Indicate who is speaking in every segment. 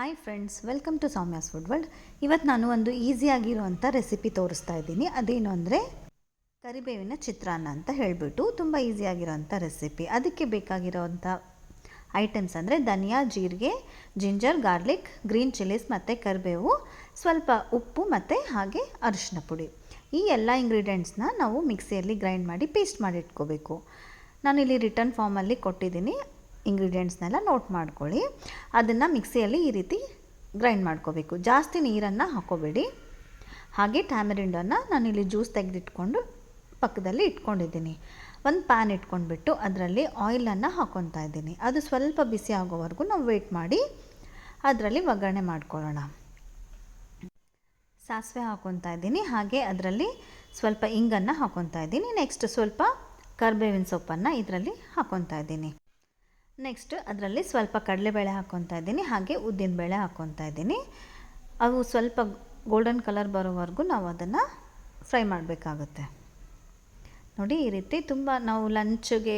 Speaker 1: Hi friends welcome to Soumya's food world ಇವತ್ತು ನಾನು ಒಂದು ಈಸಿಯಾಗಿರುವಂಥ ರೆಸಿಪಿ ತೋರಿಸ್ತಾ ಇದ್ದೀನಿ. ಅದೇನು ಅಂದರೆ ಕರಿಬೇವಿನ ಚಿತ್ರಾನ್ನ ಅಂತ ಹೇಳಿಬಿಟ್ಟು ತುಂಬ ಈಸಿಯಾಗಿರೋವಂಥ ರೆಸಿಪಿ ಅದಕ್ಕೆ ಬೇಕಾಗಿರೋವಂಥ ಐಟಮ್ಸ್ ಅಂದರೆ ಧನಿಯಾ, ಜೀರಿಗೆ ಜಿಂಜರ್ ಗಾರ್ಲಿಕ್ ಗ್ರೀನ್ ಚಿಲ್ಲೀಸ್ ಮತ್ತು ಕರಿಬೇವು, ಸ್ವಲ್ಪ ಉಪ್ಪು ಮತ್ತು ಹಾಗೆ ಅರಿಶಿನ ಪುಡಿ. ಈ ಎಲ್ಲ ಇಂಗ್ರೀಡಿಯೆಂಟ್ಸ್ನ ನಾವು ಮಿಕ್ಸಿಯಲ್ಲಿ ಗ್ರೈಂಡ್ ಮಾಡಿ ಪೇಸ್ಟ್ ಮಾಡಿ ಇಟ್ಕೋಬೇಕು. ನಾನಿಲ್ಲಿ ರಿಟರ್ನ್ ಫಾರ್ಮಲ್ಲಿ ಕೊಟ್ಟಿದ್ದೀನಿ. ಇಂಗ್ರೀಡಿಯೆಂಟ್ಸ್ನೆಲ್ಲ ನೋಟ್ ಮಾಡ್ಕೊಳ್ಳಿ. ಅದನ್ನು ಮಿಕ್ಸಿಯಲ್ಲಿ ಈ ರೀತಿ ಗ್ರೈಂಡ್ ಮಾಡ್ಕೋಬೇಕು. ಜಾಸ್ತಿ ನೀರನ್ನು ಹಾಕೋಬೇಡಿ ಹಾಗೆ ಟ್ಯಾಮರಿಂಡನ್ನು ನಾನಿಲ್ಲಿ ಜ್ಯೂಸ್ ತೆಗೆದಿಟ್ಕೊಂಡು ಪಕ್ಕದಲ್ಲಿ ಇಟ್ಕೊಂಡಿದ್ದೀನಿ. ಒಂದು ಪ್ಯಾನ್ ಇಟ್ಕೊಂಡ್ಬಿಟ್ಟು ಅದರಲ್ಲಿ ಆಯಿಲನ್ನು ಹಾಕೊತಾ ಇದ್ದೀನಿ. ಅದು ಸ್ವಲ್ಪ ಬಿಸಿ ಆಗೋವರೆಗೂ ನಾವು ವೆಯ್ಟ್ ಮಾಡಿ ಅದರಲ್ಲಿ ಒಗ್ಗರಣೆ ಮಾಡ್ಕೊಳ್ಳೋಣ. ಸಾಸಿವೆ ಹಾಕೊತಾ ಇದ್ದೀನಿ. ಹಾಗೆ ಅದರಲ್ಲಿ ಸ್ವಲ್ಪ ಇಂಗನ್ನು ಹಾಕೊತಾ ಇದ್ದೀನಿ. ನೆಕ್ಸ್ಟ್ ಸ್ವಲ್ಪ ಕರ್ಬೇವಿನ ಸೊಪ್ಪನ್ನು ಇದರಲ್ಲಿ ಹಾಕೊತಾ ಇದ್ದೀನಿ. ನೆಕ್ಸ್ಟ್ ಅದರಲ್ಲಿ ಸ್ವಲ್ಪ ಕಡಲೆಬೇಳೆ ಹಾಕ್ಕೊತಾ ಇದ್ದೀನಿ, ಹಾಗೆ ಉದ್ದಿನಬೇಳೆ ಹಾಕ್ಕೊತಾ ಇದ್ದೀನಿ. ಅವು ಸ್ವಲ್ಪ ಗೋಲ್ಡನ್ ಕಲರ್ ಬರೋವರೆಗೂ ನಾವು ಅದನ್ನು ಫ್ರೈ ಮಾಡಬೇಕಾಗುತ್ತೆ. ನೋಡಿ, ಈ ರೀತಿ ತುಂಬ ನಾವು ಲಂಚ್ಗೆ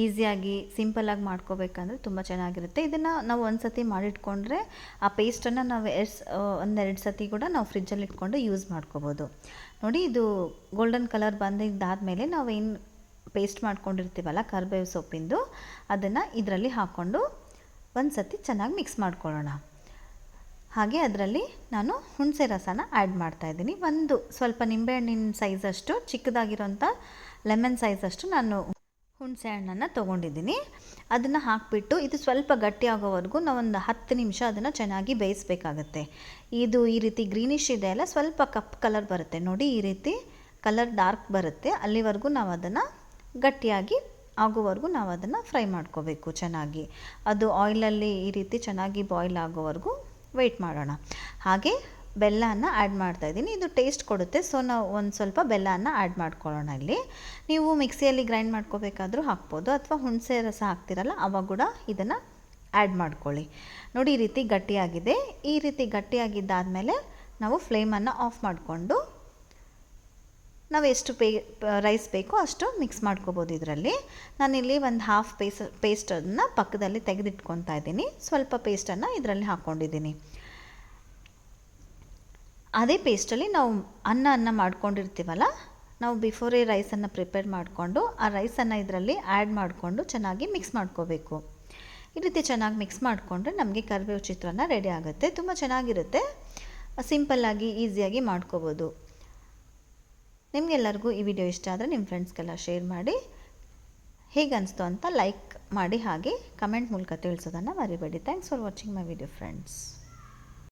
Speaker 1: ಈಸಿಯಾಗಿ ಸಿಂಪಲಾಗಿ ಮಾಡ್ಕೋಬೇಕಂದ್ರೆ ತುಂಬ ಚೆನ್ನಾಗಿರುತ್ತೆ. ಇದನ್ನು ನಾವು ಒಂದು ಸತಿ ಮಾಡಿಟ್ಕೊಂಡ್ರೆ ಆ ಪೇಸ್ಟನ್ನು ನಾವು ಎರಡು ಒಂದೆರಡು ಸತಿ ಕೂಡ ನಾವು ಫ್ರಿಜ್ಜಲ್ಲಿ ಇಟ್ಕೊಂಡು ಯೂಸ್ ಮಾಡ್ಕೋಬೋದು. ನೋಡಿ, ಇದು ಗೋಲ್ಡನ್ ಕಲರ್ ಬಂದಿದ್ದಾದಮೇಲೆ ನಾವೇನು ಪೇಸ್ಟ್ ಮಾಡ್ಕೊಂಡಿರ್ತೀವಲ್ಲ ಕರ್ಬೇವು ಸೊಪ್ಪಿಂದು, ಅದನ್ನು ಇದರಲ್ಲಿ ಹಾಕ್ಕೊಂಡು ಒಂದು ಸತಿ ಚೆನ್ನಾಗಿ ಮಿಕ್ಸ್ ಮಾಡ್ಕೊಳ್ಳೋಣ. ಹಾಗೆ ಅದರಲ್ಲಿ ನಾನು ಹುಣಸೆ ರಸನ ಆ್ಯಡ್ ಮಾಡ್ತಾಯಿದ್ದೀನಿ ಒಂದು ಸ್ವಲ್ಪ ನಿಂಬೆಹಣ್ಣಿನ ಸೈಜಷ್ಟು ಚಿಕ್ಕದಾಗಿರೋಂಥ ಲೆಮನ್ ಸೈಜಷ್ಟು ನಾನು ಹುಣಸೆ ಹಣ್ಣನ್ನು ತೊಗೊಂಡಿದ್ದೀನಿ. ಅದನ್ನು ಹಾಕಿಬಿಟ್ಟು ಇದು ಸ್ವಲ್ಪ ಗಟ್ಟಿ ಆಗೋವರೆಗೂ ನಾವೊಂದು ಹತ್ತು ನಿಮಿಷ ಅದನ್ನು ಚೆನ್ನಾಗಿ ಬೇಯಿಸ್ಬೇಕಾಗತ್ತೆ. ಇದು ಈ ರೀತಿ ಗ್ರೀನಿಶ್ ಇದೆ ಅಲ್ಲ, ಸ್ವಲ್ಪ ಕಪ್ ಕಲರ್ ಬರುತ್ತೆ. ನೋಡಿ ಈ ರೀತಿ ಕಲರ್ ಡಾರ್ಕ್ ಬರುತ್ತೆ. ಅಲ್ಲಿವರೆಗೂ ನಾವು ಅದನ್ನು ಗಟ್ಟಿಯಾಗಿ ಆಗೋವರೆಗೂ ನಾವು ಅದನ್ನು ಫ್ರೈ ಮಾಡ್ಕೋಬೇಕು ಚೆನ್ನಾಗಿ. ಅದು ಆಯಿಲಲ್ಲಿ ಈ ರೀತಿ ಚೆನ್ನಾಗಿ ಬಾಯ್ಲ್ ಆಗೋವರೆಗೂ ವೆಯ್ಟ್ ಮಾಡೋಣ. ಹಾಗೆ ಬೆಲ್ಲನ ಆ್ಯಡ್ ಮಾಡ್ತಾಯಿದ್ದೀನಿ ಇದು ಟೇಸ್ಟ್ ಕೊಡುತ್ತೆ. ಸೊ, ನಾವು ಒಂದು ಸ್ವಲ್ಪ ಬೆಲ್ಲನ ಆ್ಯಡ್ ಮಾಡ್ಕೊಳ್ಳೋಣ ಇಲ್ಲಿ. ನೀವು ಮಿಕ್ಸಿಯಲ್ಲಿ ಗ್ರೈಂಡ್ ಮಾಡ್ಕೋಬೇಕಾದ್ರೂ ಹಾಕ್ಬೋದು. ಅಥವಾ ಹುಣಸೆ ರಸ ಹಾಕ್ತಿರಲ್ಲ, ಅವಾಗ ಕೂಡ ಇದನ್ನು ಆ್ಯಡ್ ಮಾಡ್ಕೊಳ್ಳಿ. ನೋಡಿ, ಈ ರೀತಿ ಗಟ್ಟಿಯಾಗಿದೆ. ಈ ರೀತಿ ಗಟ್ಟಿಯಾಗಿದ್ದಾದಮೇಲೆ ನಾವು ಫ್ಲೇಮನ್ನು ಆಫ್ ಮಾಡಿಕೊಂಡು ನಾವು ಎಷ್ಟು ಪೇ ರೈಸ್ ಬೇಕೋ ಅಷ್ಟು ಮಿಕ್ಸ್ ಮಾಡ್ಕೋಬೋದು ಇದರಲ್ಲಿ. ನಾನಿಲ್ಲಿ ಒಂದು ಹಾಫ್ ಪೇಸ್ ಪೇಸ್ಟನ್ನು ಪಕ್ಕದಲ್ಲಿ ತೆಗೆದಿಟ್ಕೊತಾ ಇದ್ದೀನಿ. ಸ್ವಲ್ಪ ಪೇಸ್ಟನ್ನು ಇದರಲ್ಲಿ ಹಾಕ್ಕೊಂಡಿದ್ದೀನಿ ಅದೇ ಪೇಸ್ಟಲ್ಲಿ ನಾವು ಅನ್ನ ಅನ್ನ ಮಾಡ್ಕೊಂಡಿರ್ತೀವಲ್ಲ, ನಾವು ಬಿಫೋರ್ ಈ ರೈಸನ್ನು ಪ್ರಿಪೇರ್ ಮಾಡಿಕೊಂಡು, ಆ ರೈಸನ್ನು ಇದರಲ್ಲಿ ಆ್ಯಡ್ ಮಾಡಿಕೊಂಡು ಚೆನ್ನಾಗಿ ಮಿಕ್ಸ್ ಮಾಡ್ಕೋಬೇಕು. ಈ ರೀತಿ ಚೆನ್ನಾಗಿ ಮಿಕ್ಸ್ ಮಾಡಿಕೊಂಡ್ರೆ ನಮಗೆ ಕರಿಬೇವು ಚಿತ್ರಾನ್ನ ರೆಡಿ ಆಗುತ್ತೆ. ತುಂಬ ಚೆನ್ನಾಗಿರುತ್ತೆ. ಸಿಂಪಲ್ಲಾಗಿ ಈಸಿಯಾಗಿ ಮಾಡ್ಕೋಬೋದು. ನಿಮಗೆಲ್ಲರಿಗೂ ಈ ವಿಡಿಯೋ ಇಷ್ಟ ಆದರೆ ನಿಮ್ಮ ಫ್ರೆಂಡ್ಸ್ಗೆಲ್ಲ ಶೇರ್ ಮಾಡಿ. ಹೇಗೆ ಅನಿಸ್ತು ಅಂತ ಲೈಕ್ ಮಾಡಿ ಹಾಗೆ ಕಮೆಂಟ್ ಮೂಲಕ ತಿಳಿಸೋದನ್ನು ಮರಿಬೇಡಿ. Thanks for watching my video friends